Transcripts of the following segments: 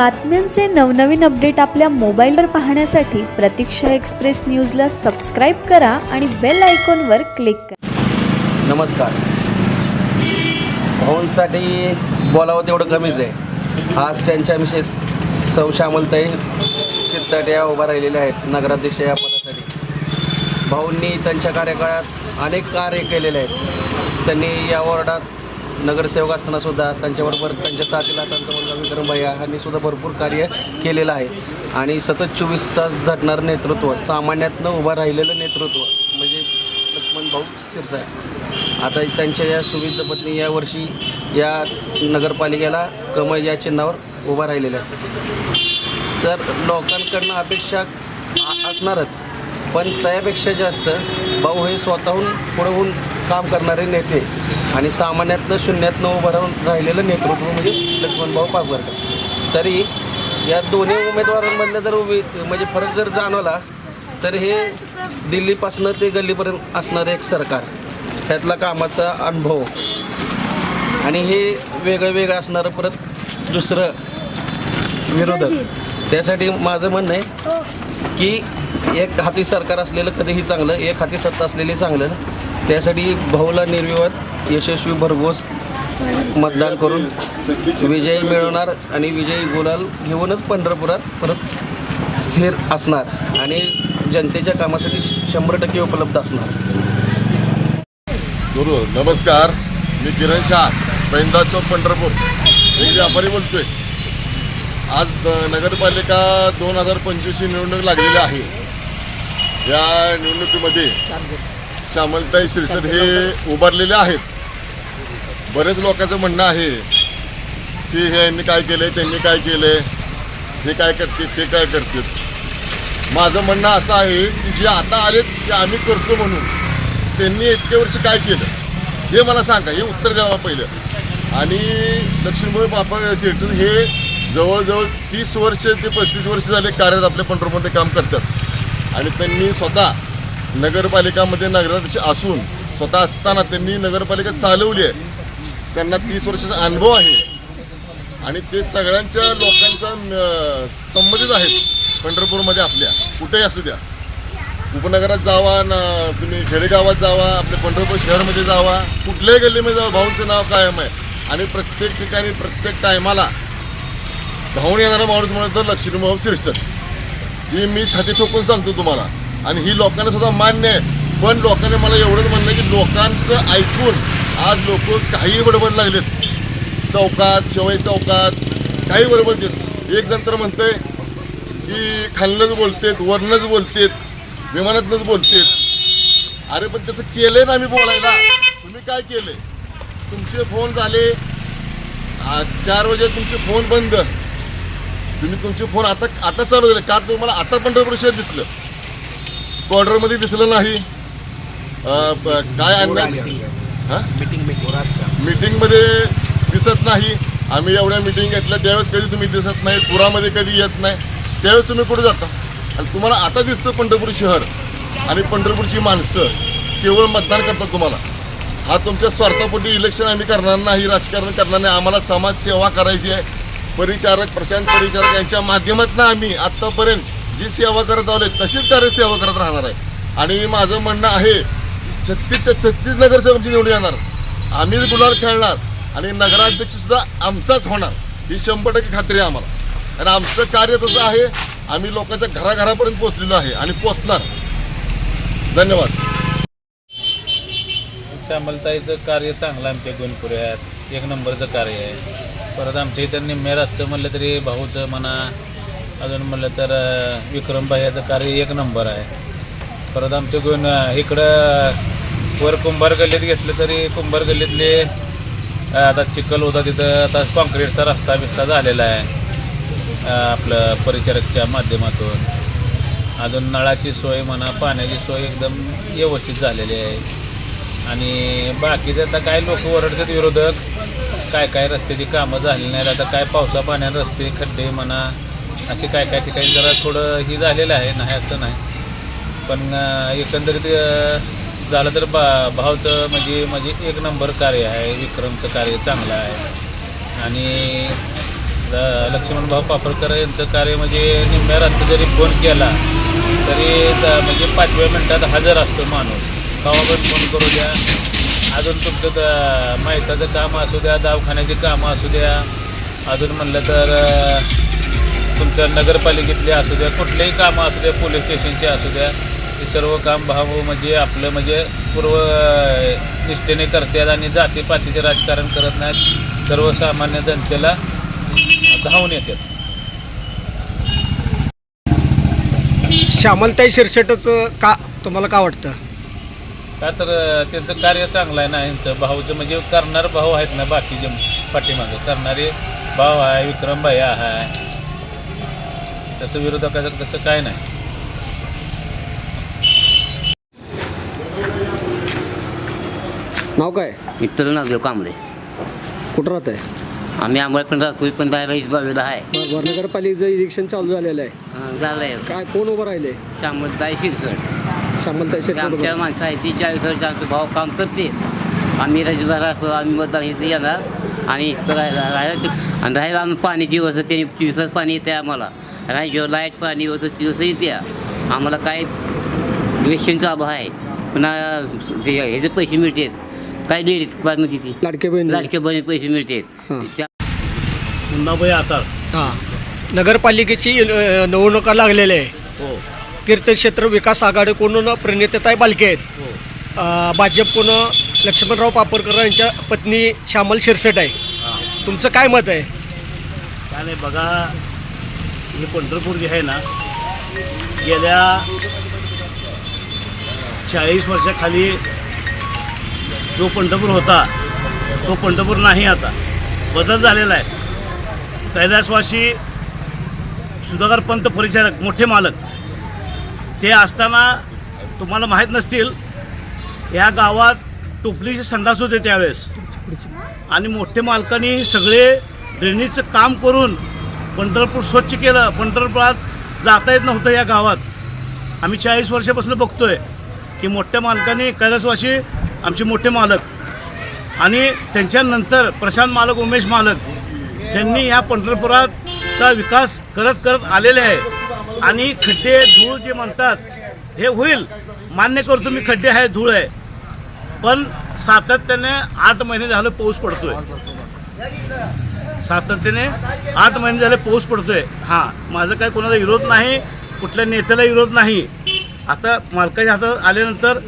बातम्यांचे नवनवीन अपडेट आपल्या मोबाईलवर पाहण्यासाठी प्रतीक्षा एक्सप्रेस न्यूजला सबस्क्राईब करा आणि बेल आयकॉनवर क्लिक करा. नमस्कार. भाऊंसाठी बोलावं तेवढं कमीच आहे. आज त्यांच्या मिसेस सौ श्यामलताई शिरसाट या उभा राहिलेल्या आहेत नगराध्यक्ष या पदासाठी. भाऊंनी त्यांच्या कार्यकाळात अनेक कार्य केलेले आहेत. त्यांनी या वॉर्डात नगरसेवक असताना सुद्धा त्यांच्याबरोबर त्यांच्या साथीला त्यांचा मुलगा विक्रम भैया यांनी सुद्धा भरपूर कार्य केलेलं आहे. आणि सतत चोवीस तास झटणारं नेतृत्व सामान्यातनं उभं राहिलेलं नेतृत्व म्हणजे लक्ष्मण भाऊ शिरसाट आता त्यांच्या या सुविध पत्नी या वर्षी या नगरपालिकेला कमळ या चिन्हावर उभा राहिलेल्या आहेत तर लोकांकडनं अपेक्षा असणारच पण त्यापेक्षा जास्त भाऊ हे स्वतःहून पुढे होऊन काम करणारे नेते आणि सामान्यातनं शून्यातनं उभं राहून राहिलेलं नेतृत्व म्हणजे लक्ष्मण भाऊ पापरकर तरी या दोन्ही उमेदवारांमधलं जर उभी म्हणजे फरक जर जाणवला तर हे दिल्लीपासनं ते गल्लीपर्यंत असणारं एक सरकार. त्यातला कामाचा अनुभव. आणि हे वेगळं वेगळं असणारं परत दुसरं विरोधक. त्यासाठी माझं म्हणणं आहे की एक हाती सरकार असलेलं कधीही चांगलं एक हाती सत्ता असलेली चांगलं त्यासाठी भाऊला निर्विवाद यशस्वी भरघोस मतदान करून विजयी मिळवणार आणि विजयी गुलाल घेऊनच पंढरपुरात परत स्थिर असणार आणि जनतेच्या कामासाठी शंभर टक्के उपलब्ध असणार. गुरु नमस्कार. मी किरण शाह पैंदा चौक पंढरपूर. एक व्यापारी बोलतोय. आज नगरपालिका दोन हजार पंचवीसची निवडणूक लागलेली आहे. या निवडणुकीमध्ये श्यामलताई शिरसट हे उभारलेले आहेत. बरेच लोकांचं म्हणणं आहे की हे यांनी काय केले त्यांनी काय केले हे काय करते ते काय करतील. माझं म्हणणं असं आहे की जे आता आलेत ते आम्ही करतो म्हणून त्यांनी इतके वर्ष काय केलं? हे मला सांगा हे उत्तर द्यावा पहिलं. आणि लक्ष्मीबाई बापा शिरटून हे जवळजवळ तीस वर्ष ते पस्तीस वर्ष झाले कार्यरत आपल्या पंढरपूरमध्ये काम करतात. आणि त्यांनी स्वतः नगरपालिकामध्ये नगराध्यक्ष असून स्वतः असताना त्यांनी नगरपालिका चालवली आहे. त्यांना तीस वर्षाचा अनुभव आहे. आणि ते सगळ्यांच्या लोकांच्या संबंधित आहेत. पंढरपूरमध्ये आपल्या. कुठेही असू द्या. उपनगरात जावा ना तुम्ही खेडेगावात जावा आपल्या पंढरपूर शहरमध्ये जावा. कुठल्याही गल्लीमध्ये जावा. भाऊंचं नाव कायम आहे. आणि प्रत्येक ठिकाणी प्रत्येक टायमाला धावून येणारा माणूस म्हणत तर लक्ष्मीभाऊ शिरसट ही मी छाती ठोकून सांगतो तुम्हाला. आणि ही लोकांना सुद्धा मान्य आहे. पण लोकांनी मला एवढंच म्हणलं आहे की लोकांचं ऐकून आज लोक काही बडबड लागलेत. चौकात शिवाई चौकात काही बडबड देत एक जण तर म्हणतंय की खाल्लंच बोलतेत वरनंच बोलतेत विमानातनंच बोलतेत. अरे पण त्याचं केलंय ना आम्ही बोलायला. तुम्ही काय केलंय? तुमचे फोन झाले. चार वाजे तुमचे फोन बंद. तुम्ही तुमचे फोन आता आता चालू झाले. का तुम्हाला आता पंढरपूर शहर दिसलं? बॉर्डरमध्ये दिसलं नाही. काय आणणार हां? मीटिंगमध्ये दिसत नाही. आम्ही एवढ्या मीटिंग घेतल्या त्यावेळेस कधी तुम्ही दिसत नाही पुरामध्ये कधी येत नाही त्यावेळेस तुम्ही कुठे जाता? आणि तुम्हाला आता दिसतं पंढरपूर शहर आणि पंढरपूरची माणसं केवळ मतदान करतात तुम्हाला. हा तुमच्या स्वार्थापोटी इलेक्शन आम्ही करणार नाही राजकारण करणार नाही. आम्हाला समाजसेवा करायची आहे. परिचारक प्रशांत परिचारक यांच्या माध्यमातून आम्ही आत्तापर्यंत जी सेवा करत आले तशीच कार्यसेवा करत राहणार आहे. आणि माझं म्हणणं आहे छत्तीसच्या छत्तीस नगरसेवकची निवडून येणार. आम्हीच गुलाल खेळणार. आणि नगराध्यक्ष सुद्धा आमचाच होणार. ही शंभर टक्के खात्री आहे आम्हाला. आणि आमचं कार्य तसं आहे आम्ही लोकांच्या घराघरापर्यंत पोहोचलेलो आहे आणि पोचणार धन्यवाद. अंमलताईचं कार्य चांगलं आमच्या गोनपुऱ्यात एक नंबरचं कार्य आहे. परत आमच्या इथं निम्म्यारातचं म्हणलं तरी भाऊचं म्हणा अजून म्हणलं तर विक्रमबाई विक्रमभाई याचं कार्य एक नंबर आहे. परत आमच्या गोन इकडं वर कुंभार गल्लीत घेतलं तरी कुंभार गल्लीतले आता चिखल होता तिथं आता कॉन्क्रीटचा रस्ता बिस्ता झालेला आहे आपलं परिचारकच्या माध्यमातून. अजून नळाची सोय म्हणा पाण्याची सोय एकदम व्यवस्थित झालेली आहे. आणि बाकीचे आता काय लोक ओरडतात विरोधक काय काय रस्त्याची कामं झाली नाहीत आता काय पावसा पाण्यात रस्ते खड्डे म्हणा असे काय काय ठिकाणी जरा थोडं ही झालेलं आहे नाही असं नाही. पण एकंदरीत झालं तर बा भावचं म्हणजे म्हणजे एक नंबर कार्य आहे विक्रमचं कार्य चांगलं आहे. आणि लक्ष्मणभाऊ पापडकर यांचं कार्य म्हणजे निम्म्या रात्री जरी फोन केला तरी द- म्हणजे पाचव्या मिनटात हजर असतो माणूस. कावा पण फोन करू द्या. अजून तुमचं माहिताचं काम असू द्या दवाखान्याची कामं असू द्या. अजून म्हणलं तर तुमच्या नगरपालिकेतले असू द्या कुठलेही कामं असू द्या पोलीस स्टेशनचे असू द्या हे सर्व काम भाऊ म्हणजे आपलं म्हणजे पूर्व निष्ठेने करतात आणि जातीपातीचे राजकारण करत नाहीत. सर्वसामान्य जनतेला धावून येतात. श्यामलताई शिरसेटचं का तुम्हाला का वाटतं? का तर त्यांचं कार्य चांगलं आहे ना यांचं. भाऊचं म्हणजे करणार भाऊ आहेत ना बाकीचे पाठीमागं. करणारे भाऊ आहे विक्रम भाई आहे. तसं विरोधकाचं तसं काय नाही. नाव काय? विठ्ठल नागदेव कांबळे. कुठं राहत आहे आम्ही आंबळ पण राहतोय पण बाहेर रईस बाजूला आहे. बरं नगरपालिकेचं इलेक्शन चालू झालेलं आहे. अं, झालंय. काय कोण उभं राहिले त्यामुळे शिरसट श्यामलताई आमच्या माणसं आहे ती चाळीस वर्ष आमचे भाव काम करते. आम्ही रजदार असतो आम्ही मतदान इथे येणार आणि इथं राहायला राहायला ते- आणि राहायला आम्ही पाण्याची व्यवस्था त्यांनी चोवीस तास पाणी येते आम्हाला. राहायची लाइट पाणी व्यवस्था चोवीस येते आम्हाला काय रेशनचा अभाव आहे. पुन्हा ते ह्याचे पैसे मिळतात काय लेडीज बाजूची ती लाडके बहीण. लाडके बहिणी पैसे हां. मिळतात त्या मुन्नाबाई आता. हां. नगरपालिकेची अ, निवडणुका लागलेल्या आहे. हो. तीर्थक्षेत्र विकास आघाडीकडून प्रणितताई बालके आहेत. हो. अ, भाजपकडून लक्ष्मणराव पापरकर यांच्या पत्नी श्यामल शिरसेट आहे. हां. तुमचं काय मत आहे? काय नाही बघा. हे पंढरपूर जे आहे ना गेल्या चाळीस वर्षाखाली जो पंढरपूर होता तो पंढरपूर नाही आता. बदल झालेला आहे. कैलासवासी सुधाकर पंत परिचारक मोठे मालक ते असताना तुम्हाला माहीत नसतील या गावात टोपलीचे संडास होते त्यावेळेस. आणि मोठे मालकांनी सगळे ड्रेनेजचं काम करून पंढरपूर स्वच्छ केलं. पंढरपुरात जाता येत नव्हतं या गावात. आम्ही चाळीस वर्षापासून बघतोय की मोठ्या मालकाने कैलासवाशी आमचे मोठे मालक आणि त्यांच्यानंतर प्रशांत मालक उमेश मालक त्यांनी या पंढरपुराचा विकास करत करत आलेले आहे. आणि खड्डे धूळ जे म्हणतात हे होईल. मान्य करतो मी खड्डे आहे धूळ आहे. पण सातत्याने आठ महिने झालं पाऊस पडतोय. सातत्याने आठ महिने झाले पाऊस पडतोय. हां माझं काय कोणाला विरोध नाही कुठल्या नेत्याला विरोध नाही. आता मालकाच्या हातात आल्यानंतर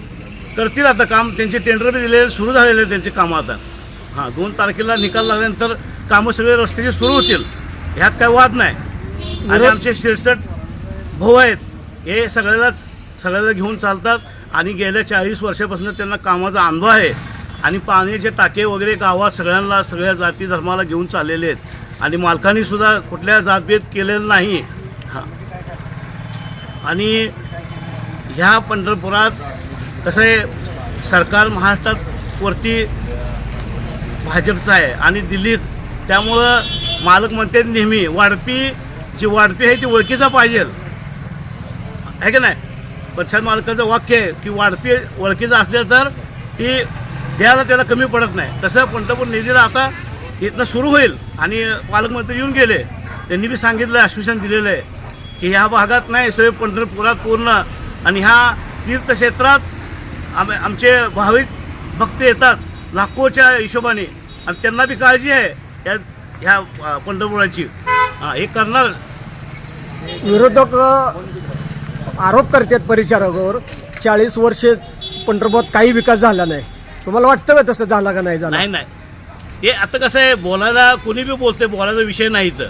करतील आता काम त्यांचे टेंडर बी दिलेले सुरू झालेले त्यांचे कामं आता. हां दोन तारखेला निकाल लागल्यानंतर कामं सगळे रस्त्याचे सुरू होतील. ह्यात काय वाद नाही. आणि आमचे शिरसट भाऊ आहेत हे सगळ्यालाच सगळ्याला घेऊन चालतात. आणि गेल्या चाळीस वर्षापासून त्यांना कामाचा अनुभव आहे. आणि पाण्याचे टाके वगैरे गावात सगळ्यांना सगळ्या जाती धर्माला घेऊन चाललेले आहेत. आणि मालकांनी सुद्धा कुठल्या जातभेद केलेला नाही. हां. आणि ह्या पंढरपुरात कसं आहे सरकार महाराष्ट्रात वरती भाजपचं आहे आणि दिल्लीत. त्यामुळं मालक म्हणते नेहमी वाढपी जी वाढपी आहे ती ओळखीचा पाहिजे. आहे की नाही? प्रशांत मालकाचं वाक्य आहे की वाढपी ओळखीचं असले तर ती द्यायला त्याला कमी पडत नाही. तसं पंढरपूर निधीला आता इथनं सुरू होईल आणि पालकमंत्री येऊन गेले. त्यांनी बी सांगितलं आश्वासन दिलेलं आहे की ह्या भागात नाही सगळे पंढरपुरात पूर्ण आणि ह्या तीर्थक्षेत्रात आम आमचे भाविक भक्त येतात लाखोच्या हिशोबाने. आणि त्यांना बी काळजी आहे या ह्या पंढरपुराची. हां हे करणार. विरोधक आरोप करतात परिचारकावर. चाळीस वर्षे पंढरपुरात काही विकास झाला नाही. तुम्हाला वाटतं का तसं झाला का नाही झाला? नाही नाही. ते आता कसं आहे बोलायला कोणी बी बोलते बोलायचा विषय नाही इथं.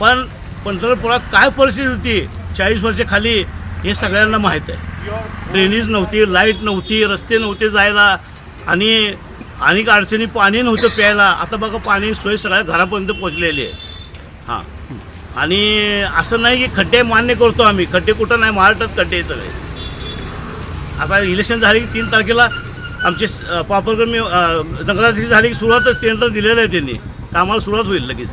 पण पंढरपुरात काय परिस्थिती होती चाळीस वर्षाखाली हे सगळ्यांना माहीत आहे. ड्रेनेज नव्हती लाइट नव्हती रस्ते नव्हते जायला आणि अनेक अडचणी पाणी नव्हतं प्यायला. आता बघा पाणी सोय सगळ्या घरापर्यंत पोचलेली आहे. हां. आणि असं नाही की खड्डे मान्य करतो आम्ही. खड्डे कुठं नाही महाराष्ट्रात खड्डे आहे सगळे. आता इलेक्शन झाले की तीन तारखेला आमचे अ, पापरकर मी नगराध्यक्ष झाले की सुरुवातच टेंडर दिलेलं आहे त्यांनी. कामाला सुरुवात होईल लगेच.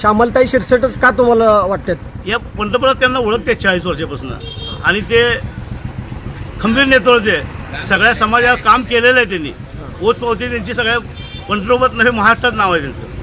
श्यामलताई शिरसेटच का तुम्हाला वाटतात? या पंतप्रधान त्यांना ओळखते चाळीस वर्षापासून. आणि ते खंबीर नेतृत्व आहे. सगळ्या समाजाला काम केलेलं आहे त्यांनी. पोच पावती त्यांची सगळ्या पंढरपूरात नव्हे महाराष्ट्रात नाव आहे त्यांचं.